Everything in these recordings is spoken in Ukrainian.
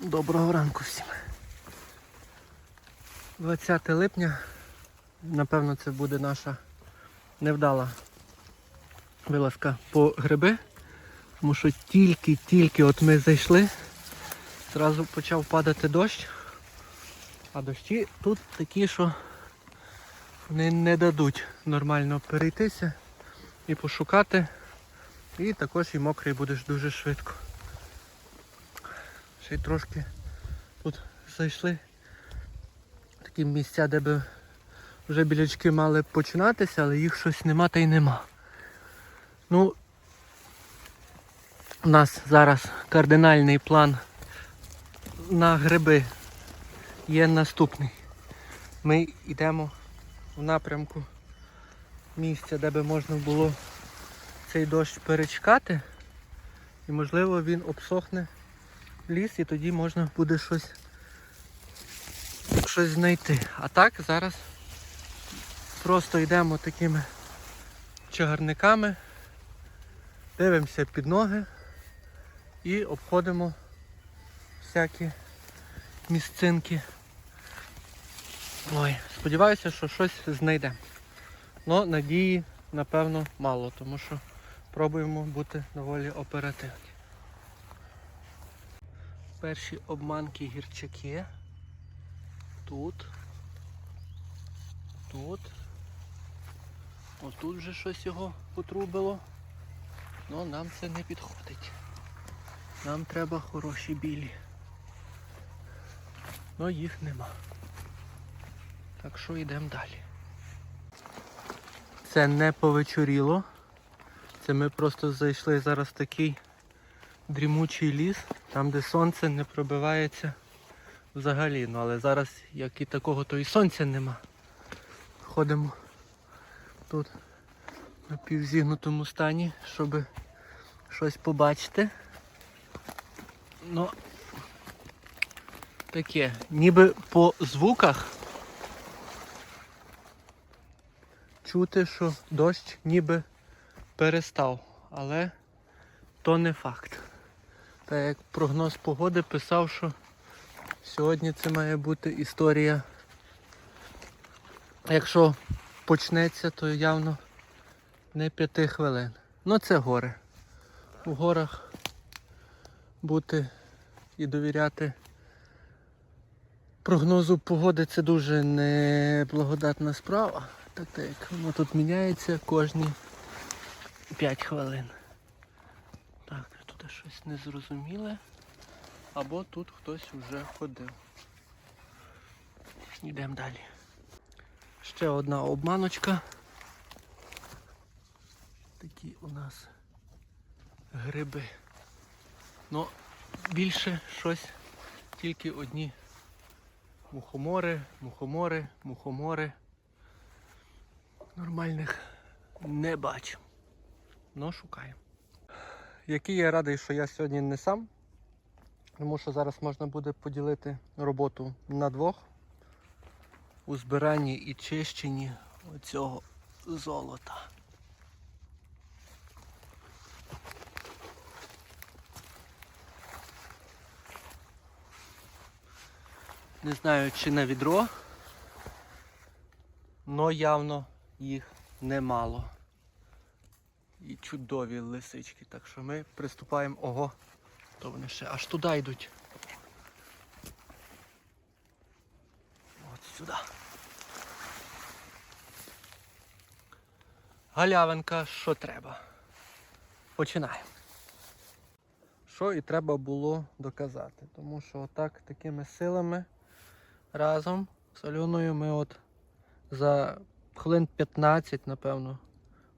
Доброго ранку всім. 20 липня. Напевно, це буде наша невдала вилазка по гриби. Тому що тільки-тільки от ми зайшли, зразу почав падати дощ. А дощі тут такі, що вони не дадуть нормально перейтися і пошукати. І також і мокрий будеш дуже швидко. Ще й трошки тут зайшли. Такі місця, де би вже білячки мали починатися, але їх щось нема та й нема. Ну, у нас зараз кардинальний план на гриби є наступний. Ми йдемо в напрямку місця, де би можна було цей дощ перечекати. І можливо він обсохне ліс і тоді можна буде щось, щось знайти. А так зараз просто йдемо такими чагарниками, дивимося під ноги і обходимо всякі місцинки. Ой, сподіваюся, що щось знайдемо. Но надії, напевно, мало, тому що пробуємо бути доволі оперативні. Перші обманки гірчаки. Тут. Тут. Отут вже щось його потрубило. Ну нам це не підходить. Нам треба хороші білі. Ну їх нема. Так що йдемо далі. Це не повечоріло. Це ми просто зайшли зараз такий дрімучий ліс, там де сонце не пробивається взагалі. Ну але зараз як і такого, то і сонця нема. Ходимо тут на півзігнутому стані, щоб щось побачити. Ну таке, ніби по звуках чути, що дощ ніби перестав, але то не факт. Та як прогноз погоди писав, що сьогодні це має бути історія. Якщо почнеться, то явно не п'яти хвилин. Ну це гори. У горах бути і довіряти прогнозу погоди це дуже неблагодатна справа. Так так, воно тут міняється кожні 5 хвилин. Так, щось незрозуміле. Або тут хтось вже ходив. Йдемо далі. Ще одна обманочка. Такі у нас гриби. Ну, більше щось тільки одні мухомори, мухомори, мухомори. Нормальних не бачу. Ну, шукаємо. Який я радий, що я сьогодні не сам, тому що зараз можна буде поділити роботу на двох у збиранні і чищенні оцього золота. Не знаю, чи на відро, але явно їх немало і чудові лисички. Так що ми приступаємо. Ого, то вони ще аж туди йдуть. От сюди. Галявинка, що треба. Починаємо. Що і треба було доказати. Тому що отак такими силами разом з Альоною ми от за хвилин 15, напевно,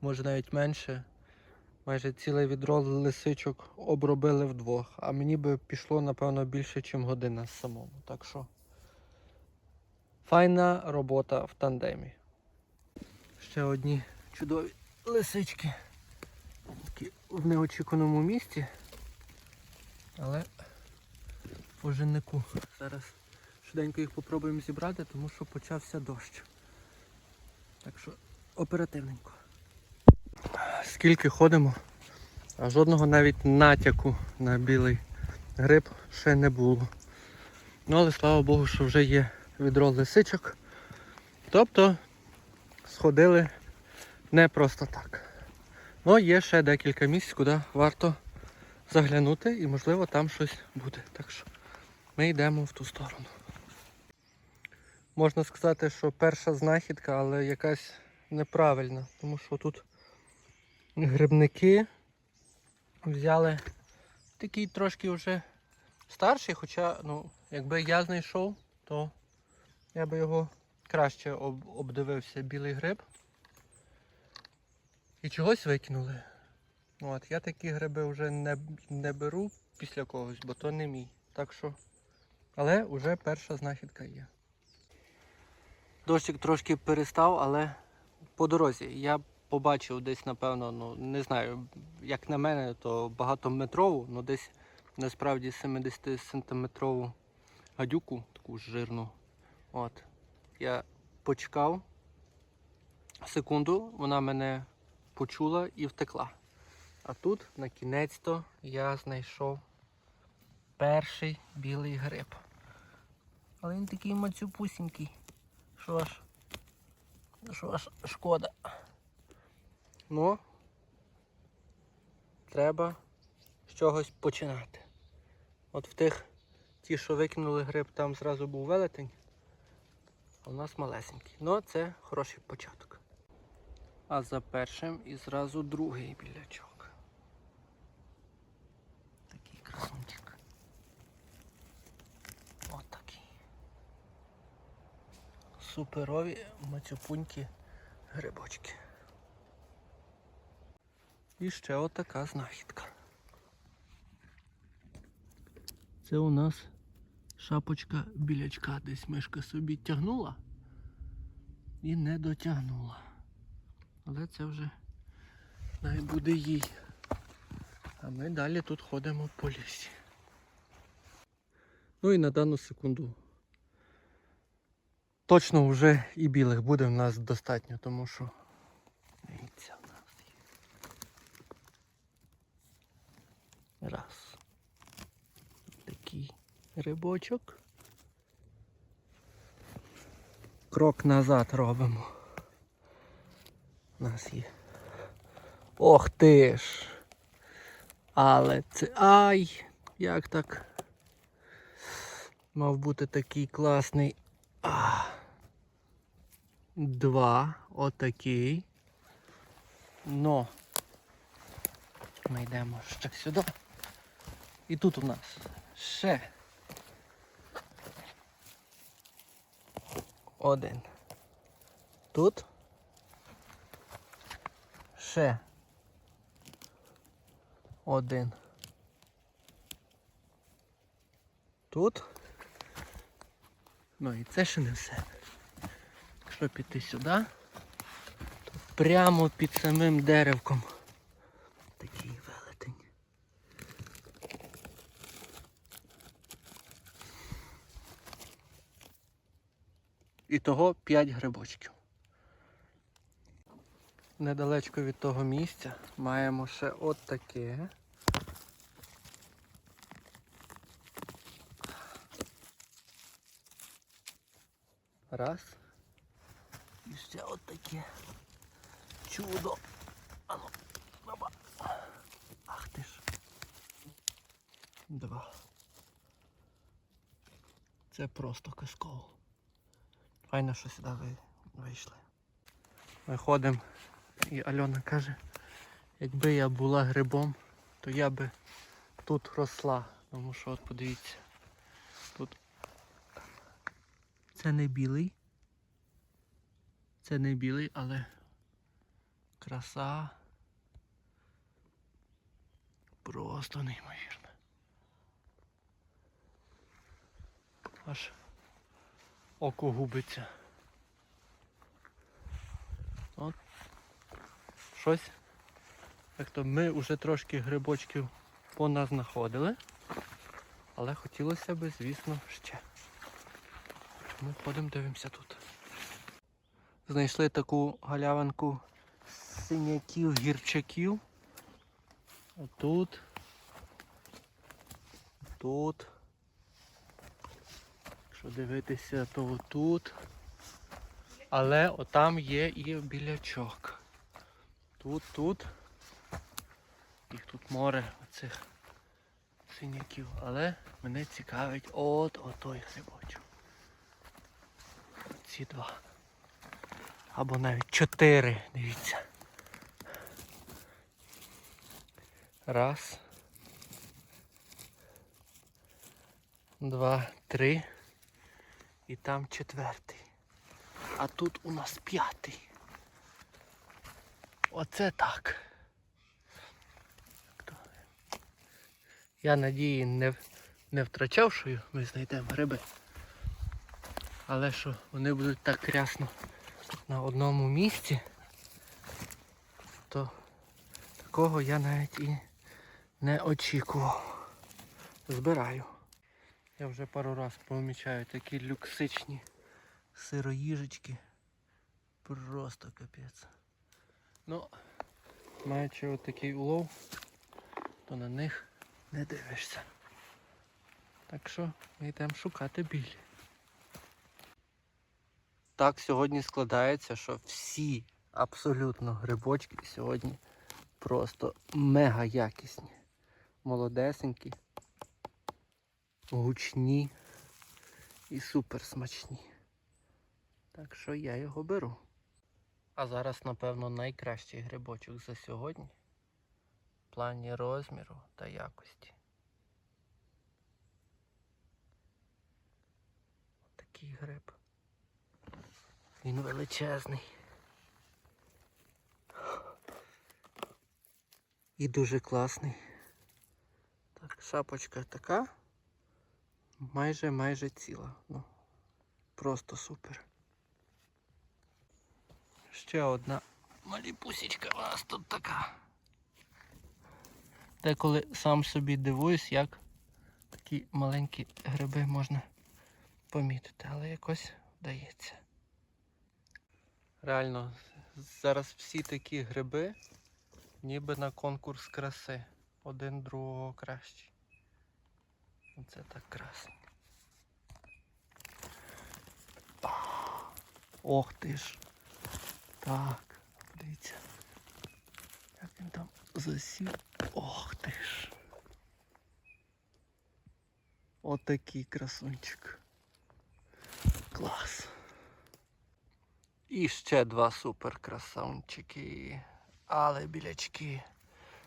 може навіть менше. Майже ціле відро лисичок обробили вдвох, а мені би пішло, напевно, більше, ніж година самому. Так що файна робота в тандемі. Ще одні чудові лисички. Такі в неочікуваному місці. Але по женнику. Зараз швиденько їх попробуємо зібрати, тому що почався дощ. Так що оперативненько. Скільки ходимо, а жодного навіть натяку на білий гриб ще не було. Ну, але слава Богу, що вже є відро лисичок. Тобто сходили не просто так. Ну, є ще декілька місць, куди варто заглянути і можливо там щось буде. Так що ми йдемо в ту сторону. Можна сказати, що перша знахідка, але якась неправильна, тому що тут грибники взяли такий трошки вже старший, хоча, ну, якби я знайшов, то я би його краще об- обдивився білий гриб. І чогось викинули. От, я такі гриби вже не, не беру після когось, бо то не мій. Так що. Але вже перша знахідка є. Дощик трошки перестав, але по дорозі. Я побачив десь, напевно, ну не знаю, як на мене, то багатометрову, ну десь насправді 70 сантиметрову гадюку, таку жирну. От. Я почекав секунду, вона мене почула і втекла. А тут на кінець-то я знайшов перший білий гриб. Але він такий мацюпусінький, що аж, що аж шкода. Ну, треба з чогось починати. От в тих, ті, що викинули гриб, там зразу був велетень, а у нас малесенький. Ну, це хороший початок. А за першим і зразу другий білячок. Такий красунчик. От такий. Суперові мацюпунькі грибочки. І ще отака знахідка. Це у нас шапочка білячка. Десь мишка собі тягнула і не дотягнула. Але це вже навіть буде їй. А ми далі тут ходимо по лісі. Ну і на дану секунду. Точно вже і білих буде в нас достатньо, тому що дивіться в нас є. Раз. Такий рибочок. Крок назад робимо. У нас є. Ох ти ж! Але це. Ай! Як так? Мав бути такий класний. А. Два. Отакий. Но. Ми йдемо ще сюди. І тут у нас ще. Один. Тут. Ще. Один. Тут. Ну і це ще не все. Якщо піти сюди, то прямо під самим деревком такий велетень. І того 5 грибочків. Недалечко від того місця маємо ще от таке. Раз. І ще от таке чудо. Ану, баба. Ах ти ж. Два. Це просто казково. Файно, що сюди ви вийшли. Ми ходимо і Альона каже, якби я була грибом, то я би тут росла. Тому що от подивіться. Тут це не білий. Це не білий, але краса просто неймовірна. Аж око губиться. От. Щось. Так то ми вже трошки грибочків поназнаходили, але хотілося б, звісно, ще. Тому ходимо, дивимося тут. Знайшли таку галявинку синяків, гірчаків. Отут. Тут. Якщо дивитися, то отут. Але отам є і білячок. Тут, тут. Їх тут море оцих синяків. Але мене цікавить от отой грибочок. Ці два. Або навіть чотири, дивіться. Раз. Два, три. І там четвертий. А тут у нас п'ятий. Оце так. Я надії не, не втрачав, що ми знайдемо гриби. Але що вони будуть так рясно на одному місці, то такого я навіть і не очікував. Збираю. Я вже пару раз помічаю такі люксичні сироїжечки. Просто капець. Ну, маючи отакий улов, то на них не дивишся. Так що ми йдемо шукати білі. Так сьогодні складається, що всі абсолютно грибочки сьогодні просто мега якісні. Молодесенькі, гучні і супер смачні. Так що я його беру. А зараз, напевно, найкращий грибочок за сьогодні в плані розміру та якості. Такий гриб. Він величезний. І дуже класний. Так, шапочка така. Майже майже ціла. Ну, просто супер. Ще одна маліпусічка у нас тут така. Деколи сам собі дивуюсь, як такі маленькі гриби можна помітити, але якось вдається. Реально, зараз всі такі гриби, ніби на конкурс краси. Один другого кращий. Це так красно. Ох ти ж. Так, дивіться. Як він там засів. Ох ти ж. Отакий красунчик. Клас. І ще два супер красунчики. Але білячки.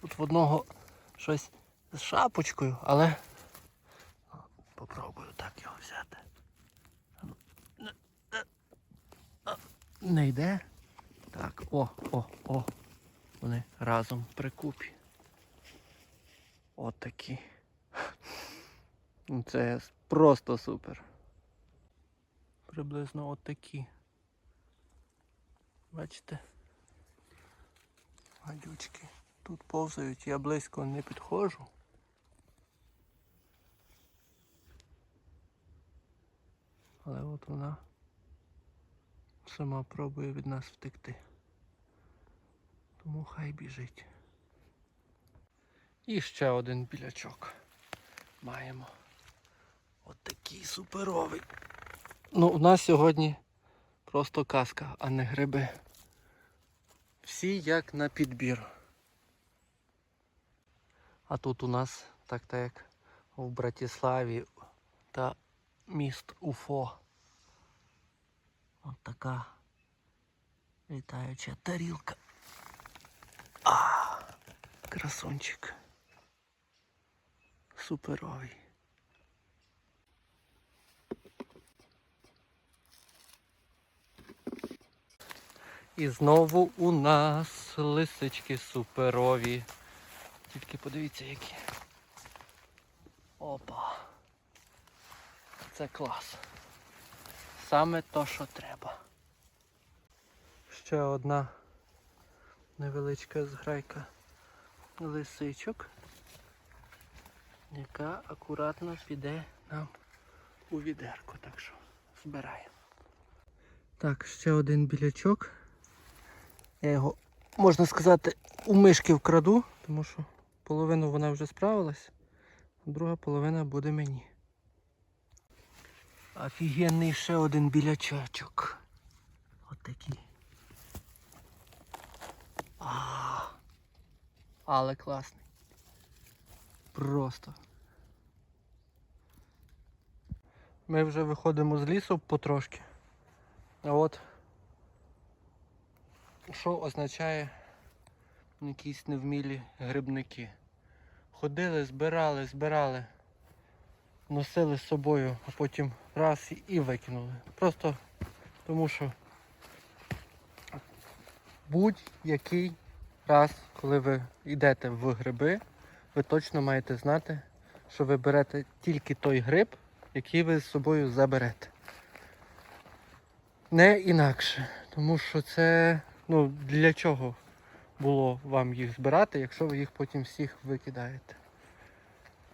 Тут в одного щось з шапочкою, але попробую так його взяти. Не- йде. Так, о, о, о. Вони разом при купі. От такі. Ну, Це просто супер. Приблизно от такі. Бачите? Гадючки. Тут повзають, я близько не підходжу. Але от вона сама пробує від нас втекти. Тому хай біжить. І ще один білячок. Маємо. От такий суперовий. Ну, у нас сьогодні просто казка, а не гриби. Всі як на підбір. А тут у нас так так як в Братиславі та міст Уфо. От така літаюча тарілка. А, красунчик. Суперовий. І знову у нас лисички суперові. Тільки подивіться які. Опа. Це клас. Саме то, що треба. Ще одна невеличка зграйка лисичок, яка акуратно піде нам у відерку. Так що збираємо. Так, ще один білячок. Я його, можна сказати, у мишки вкраду, тому що половину вона вже справилась, а друга половина буде мені. Офігенний ще один білячачок. От такий. А, але класний. Просто. Ми вже виходимо з лісу потрошки. А от що означає якісь невмілі грибники. Ходили, збирали, збирали, носили з собою, а потім раз і- викинули. Просто тому що будь-який раз, коли ви йдете в гриби, ви точно маєте знати, що ви берете тільки той гриб, який ви з собою заберете. Не інакше. Тому що це, ну, для чого було вам їх збирати, якщо ви їх потім всіх викидаєте.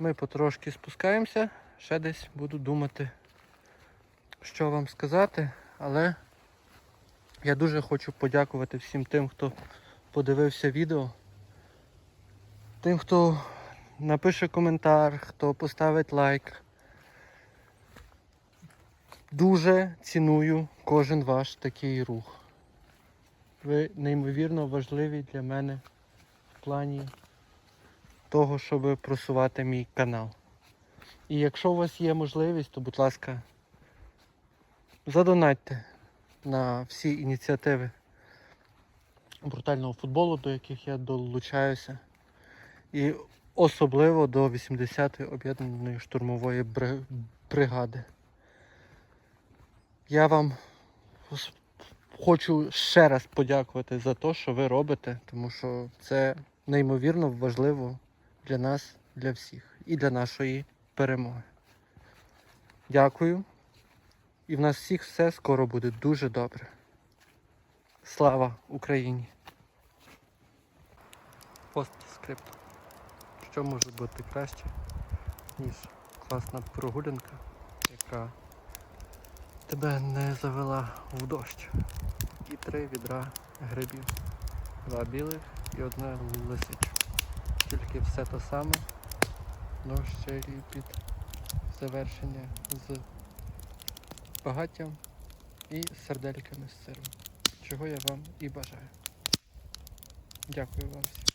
Ми потрошки спускаємося, ще десь буду думати, що вам сказати, але я дуже хочу подякувати всім тим, хто подивився відео. Тим, хто напише коментар, хто поставить лайк. Дуже ціную кожен ваш такий рух. Ви неймовірно важливі для мене в плані того, щоб просувати мій канал. І якщо у вас є можливість, то будь ласка, задонатьте на всі ініціативи брутального футболу, до яких я долучаюся. І особливо до 80-ї об'єднаної штурмової бригади. Я вам хочу ще раз подякувати за те, що ви робите, тому що це неймовірно важливо для нас, для всіх і для нашої перемоги. Дякую. І в нас всіх все скоро буде дуже добре. Слава Україні! Постскрипт. Що може бути краще, ніж класна прогулянка, яка тебе не завела в дощ. І три відра грибів. Два білих і одне лисиче. Тільки все те саме, але ще і під завершення з багаттям і сердельками з сиром. Чого я вам і бажаю. Дякую вам всім.